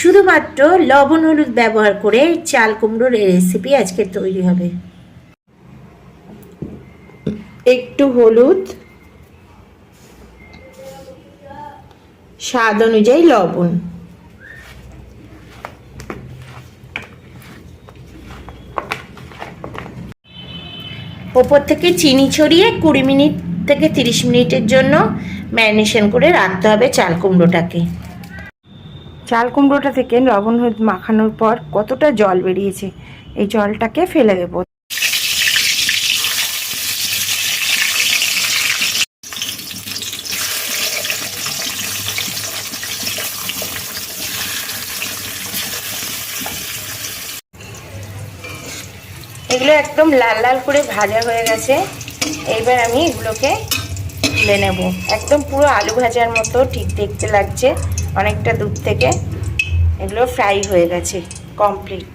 শুধুমাত্র লবণ হলুদ ব্যবহার করে চাল কুমড়োর এই রেসিপি আজকে তৈরি হবে। একটু হলুদ স্বাদ অনুযায়ী লবণ। ওপর থেকে চিনি ছড়িয়ে কুড়ি মিনিট থেকে তিরিশ মিনিটের জন্য ম্যারিনেশন করে রাখতে হবে চাল কুমড়োটাকে। চাল কুমড়োটা থেকে লবণ হলুদ মাখানোর পর কতটা জল বেরিয়েছে? এই জলটাকে ফেলে দেবো। এগুলো একদম লাল লাল করে ভাজা হয়ে গেছে। এইবার আমি এগুলোকে তুলে নেব। একদম পুরো আলু ভাজার মতো ঠিক দেখতে লাগছে। অনেকটা দূর থেকে। এগুলো ফ্রাই হয়ে গেছে কমপ্লিট